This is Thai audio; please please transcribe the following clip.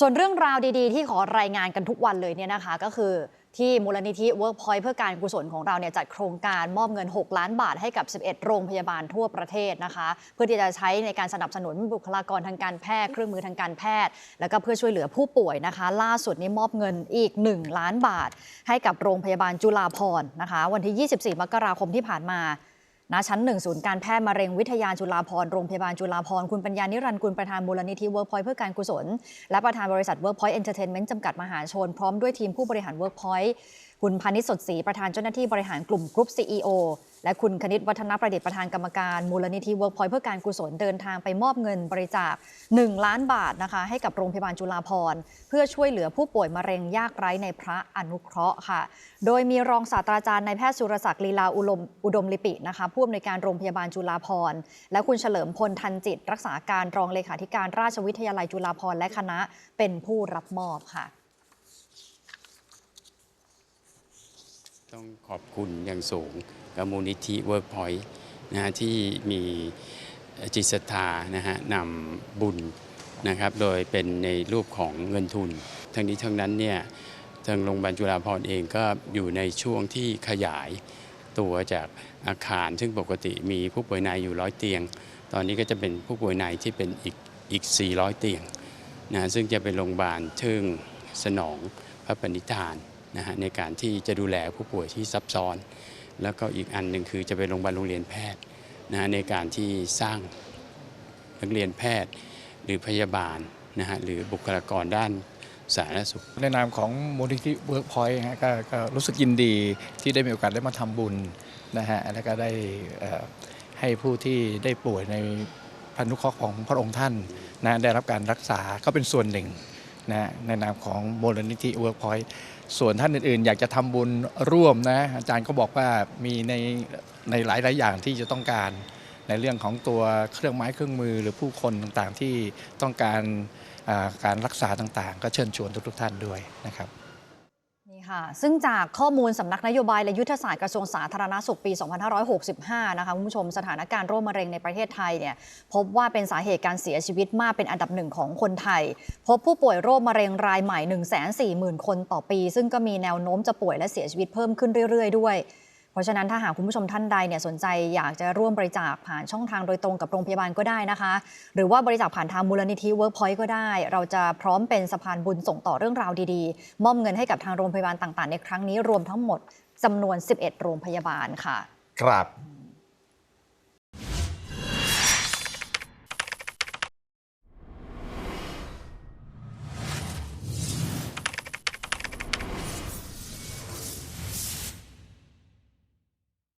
ส่วนเรื่องราวดีๆ ที่ขอรายงานกันทุกวันเลยเนี่ยนะคะ ก็คือที่มูลนิธิ Workpoint เพื่อการกุศลของเราเนี่ยจัดโครงการมอบเงิน 6 ล้านบาทให้กับ 11 โรงพยาบาลทั่วประเทศนะคะ เพื่อที่จะใช้ในการสนับสนุนบุคลากรทางการแพทย์ เครื่องมือทางการแพทย์ แล้วก็เพื่อช่วยเหลือผู้ป่วยนะคะ ล่าสุดนี้มอบเงินอีก 1 ล้านบาท ให้กับโรงพยาบาลจุฬาภรณ์นะคะ วันที่ 24 มกราคมที่ผ่านมา ณชั้นหนึ่งศูนย์การแพทย์มะเร็งวิทยาจุฬาภรโรงพยาบาลจุฬาภรคุณปัญญานิรันดร์กุลประธานมูลนิธิเวิร์กพอยต์เพื่อการกุศล และประธานบริษัทเวิร์กพอยต์เอนเตอร์เทนเมนต์จำกัดมหาชน พร้อมด้วยทีมผู้บริหารเวิร์กพอยต์คุณพานิชสดศรีประธานเจ้าหน้าที่บริหารกลุ่มกรุ๊ปซีอีโอ และคุณคณิตวัฒนประดิษฐ์ประธานกรรมการมูลนิธิเวิร์กพอยต์เพื่อการกุศลเดินทางไปมอบเงินบริจาค 1 ล้านบาทนะคะ ให้กับโรงพยาบาลจุฬาภรณ์เพื่อช่วยเหลือผู้ป่วยมะเร็งยากไร้ในพระอนุเคราะห์ค่ะ โดยมีรองศาสตราจารย์นายแพทย์สุรศักดิ์ลีลาอุดมอุดมลิปินะคะผู้อำนวยการโรงพยาบาลจุฬาภรณ์และคุณเฉลิมพลทันจิต รักษาการรองเลขาธิการราชวิทยาลัยจุฬาภรณ์และคณะเป็นผู้รับมอบค่ะ ต้องขอบคุณอย่างสูงกับมูลนิธิ Workpoint นะฮะที่มีจิตศรัทธานะฮะนำบุญนะครับ โดยเป็นในรูปของเงินทุน ทั้งนี้ทั้งนั้นเนี่ยทางโรงพยาบาลจุฬาภรณ์เองก็อยู่ในช่วงที่ขยายตัวจากอาคาร ซึ่งปกติมีผู้ป่วยในอยู่ร้อยเตียง ตอนนี้ก็จะเป็นผู้ป่วยในที่เป็นอีกอีก 400 เตียงนะซึ่งจะเป็นโรงพยาบาลเชิงสนองพระปณิธาน นะฮะในการที่จะดูแลผู้ป่วยที่ซับซ้อน แล้วก็อีกอันหนึ่งคือจะเป็นโรงพยาบาลโรงเรียนแพทย์นะฮะในการที่สร้างนักเรียนแพทย์หรือพยาบาลนะฮะหรือบุคลากรด้านสาธารณสุขในนามของมูลนิธิเวิร์กพอยต์ฮะก็ก็รู้สึกยินดีที่ได้มีโอกาสได้มาทำบุญนะฮะแล้วก็ได้ให้ผู้ที่ได้ป่วยในพันธุเคราะห์ของพระองค์ท่านนะได้รับการรักษาก็เป็นส่วนหนึ่ง นะในนามของมูลนิธิเวิร์กพอยต์ส่วนท่านอื่นๆ อยากจะทำบุญร่วมนะอาจารย์ก็บอกว่ามีในในหลายๆอย่างที่จะต้องการ ในเรื่องของตัวเครื่องไม้เครื่องมือหรือผู้คนต่างๆที่ต้องการการรักษาต่างๆ ก็เชิญชวนทุกๆท่านด้วยนะครับ ค่ะ ซึ่งจากข้อมูลสำนักนโยบายและยุทธศาสตร์กระทรวงสาธารณสุขปี 2565 นะคะคุณผู้ชมสถานการณ์โรคมะเร็งในประเทศไทยเนี่ยพบว่าเป็นสาเหตุการเสียชีวิตมากเป็นอันดับหนึ่งของคนไทย พบผู้ป่วยโรคมะเร็งรายใหม่ 140,000 คนต่อปี ซึ่งก็มีแนวโน้มจะป่วยและเสียชีวิตเพิ่มขึ้นเรื่อย ๆ ด้วย เพราะฉะนั้นถ้าหากคุณผู้ชมท่านใดเนี่ยสนใจอยากจะร่วมบริจาคผ่านช่องทางโดยตรงกับโรงพยาบาลก็ได้นะคะ หรือว่าบริจาคผ่านทางมูลนิธิ Workpoint ก็ได้ เราจะพร้อมเป็นสะพานบุญส่งต่อเรื่องราวดีๆ มอบเงินให้กับทางโรงพยาบาลต่างๆ ในครั้งนี้รวมทั้งหมดจำนวน 11 โรงพยาบาลค่ะ ครับ